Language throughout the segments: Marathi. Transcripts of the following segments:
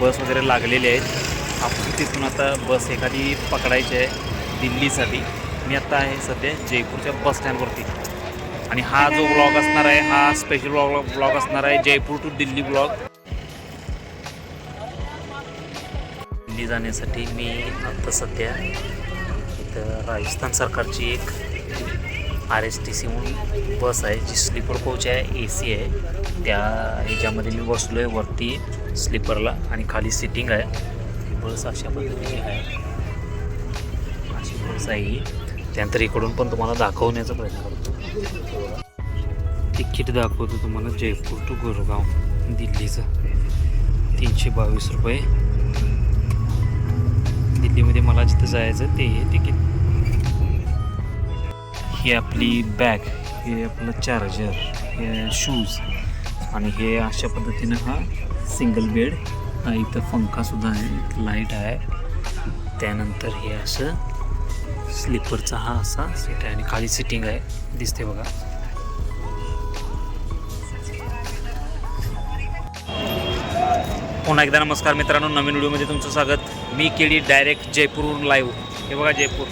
बस वगैरे लागलेले आहेत. आपण तिथून आता बस एखादी पकडायची आहे दिल्लीसाठी. मी आत्ता आहे सध्या जयपूरच्या बस स्टँडवरती. आणि हा जो ब्लॉग असणार आहे हा स्पेशल ब्लॉग ब्लॉग असणार आहे जयपूर टू दिल्ली ब्लॉग दिल्ली जाण्यासाठी मी आत्ता सध्या इथं राजस्थान सरकारची एक आर एस टी सी म्हणून बस आहे जी स्लीपर कोच आहे ए सी आहे. त्या ह्याच्यामध्ये मी बसलो आहे वरती स्लीपरला आणि खाली सिटिंग आहे. बस अशा पद्धतीची आहे. अशी बस आहे ही. त्यानंतर इकडून पण तुम्हाला दाखवण्याचा प्रयत्न करतो. तिकीट दाखवतो तुम्हाला जयपूर टू गुरगाव दिल्लीचं. तीनशे बावीस रुपये. दिल्लीमध्ये मला जिथं जायचं ते तिकीट ही आपली बॅग हे आपलं चार्जर हे शूज आणि हे अशा पद्धतीनं हा सिंगल बेड इथं पंखासुद्धा आहे लाइट आहे. त्यानंतर हे असं स्लीपरचा हा असा सीट आहे आणि खाली सिटिंग आहे. दिसते बघा. पुन्हा एकदा नमस्कार मित्रांनो नवीन व्हिडिओमध्ये तुमचं स्वागत. मी केली डायरेक्ट जयपूरवरून लाईव्ह हे बघा जयपूर.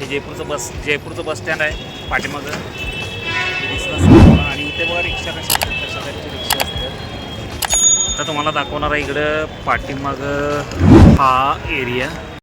हे जयपूरचं बस जयपूरचं बस स्टँड आहे. पाठीमागं आणि इथे बघा रिक्षा कशा कशा टाईपची रिक्षा असतात. तर तुम्हाला दाखवणार आहे इकडं पाठीमागं हा एरिया